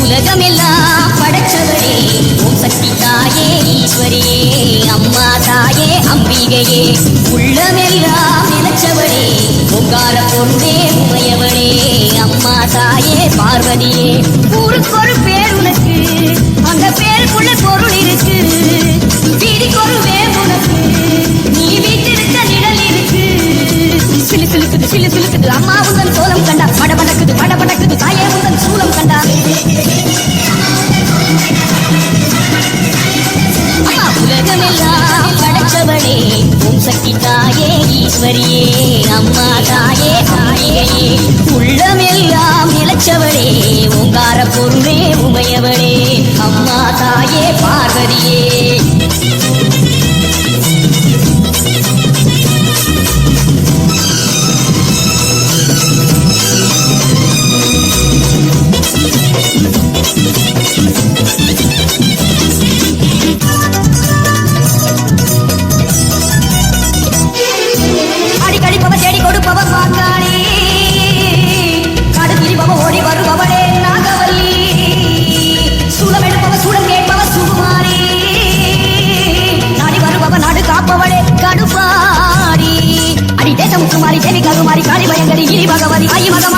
உலகமெல்லாம் படைச்சவரே தாயே ஈஸ்வரியே அம்மா தாயே அம்பிகையே. உள்ளமெல்லாம் நிலச்சவரே உங்கார பொருந்தே உமையவனே அம்மா தாயே பார்வதியே. ஊருக்கு ஒரு பேர் உனக்கு அந்த பேருக்குள்ள பொருள் சிலுக்குது அம்மா உந்தன் சோளம் கண்டா பட படக்குது பட படக்குது தாயே உந்தன் சூலம் கண்டா. அம்மா உலகமெல்லாம் படைச்சவளே உன் சக்தி தாயே ஈஸ்வரியே அம்மா தாயே தாயே உள்ளமெல்லாம் நிலச்சவளே உங்கார பொருளே உமையவளே அம்மா தாயே பார்வதியே. அடிக்கடிப்பவ வாக்காளி காடு பிரிப்பவ ஓடி வருபவளே நாகவல்லி. சூலம் எடுப்பவ சூடம் கேட்பவ சுகுமாரி. நாடி வருபவ நாடு காப்பவளே கடுப்பாரி. அடி தேசமுத்துமாரி தேவி கருமாரி காளி பயங்கரி கிரி பகவதி ஆயி மகமாயி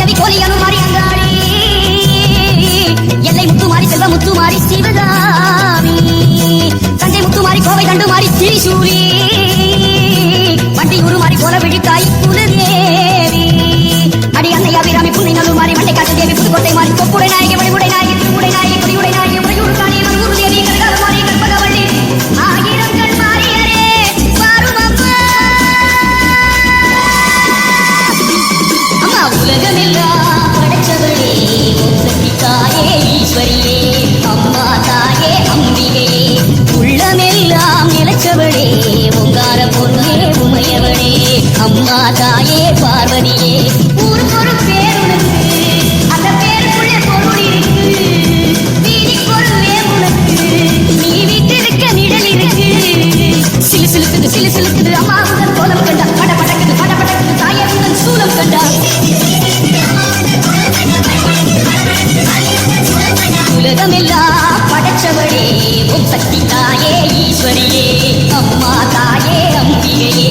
கொல்லிமலை கோலியனு மாறி அங்காடி எல்லை முத்து மாறி செல்வ முத்து மாறி சிவகாமி. தஞ்சை முத்து மாறி கோவை தண்டு மாறி திரிசூரி. உலகமெல்லாம் படைச்சவளே சக்தி தாயே ஈஸ்வரியே அம்மா தாயே அம்பிகையே உள்ளமெல்லாம் நிலச்சவளே ஓங்கார பொருளே உமையவளே. அம்மா தாயே பார்வதியே. ஒரு அந்த பேருக்குள்ளே பொருள் இருக்கு. உனக்கு? நீ நிழல் இருக்கு. சிலு சிலுக்குது சிலு சிலுக்குது அம்மா உலகமெல்லாம் படைச்சவளே உன் சக்தி தாயே ஈஸ்வரியே அம்மா தாயே அம்பிகையே.